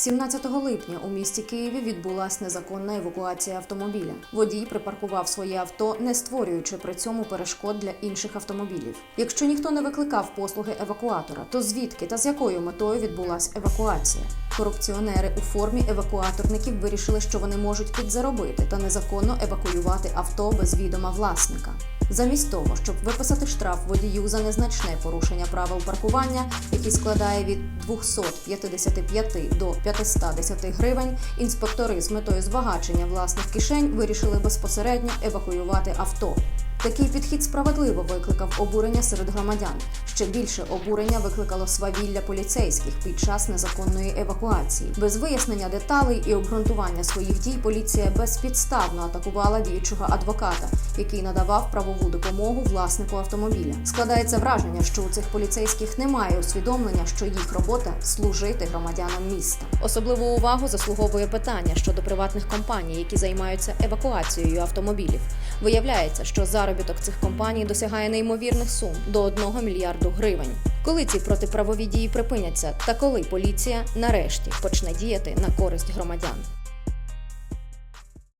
17 липня у місті Києві відбулася незаконна евакуація автомобіля. Водій припаркував своє авто, не створюючи при цьому перешкод для інших автомобілів. Якщо ніхто не викликав послуги евакуатора, то звідки та з якою метою відбулася евакуація? Корупціонери у формі евакуаторників вирішили, що вони можуть підзаробити та незаконно евакуювати авто без відома власника. Замість того, щоб виписати штраф водію за незначне порушення правил паркування, який складає від 255 до 510 гривень, інспектори з метою збагачення власних кишень вирішили безпосередньо евакуювати авто. Такий підхід справедливо викликав обурення серед громадян. Ще більше обурення викликало свавілля поліцейських під час незаконної евакуації. Без вияснення деталей і обґрунтування своїх дій поліція безпідставно атакувала діючого адвоката, який надавав правову допомогу власнику автомобіля. Складається враження, що у цих поліцейських немає усвідомлення, що їх робота служити громадянам міста. Особливу увагу заслуговує питання щодо приватних компаній, які займаються евакуацією автомобілів. Виявляється, що заробіток цих компаній досягає неймовірних сум до 1 мільярду гривень. Коли ці протиправові дії припиняться, та коли поліція нарешті почне діяти на користь громадян.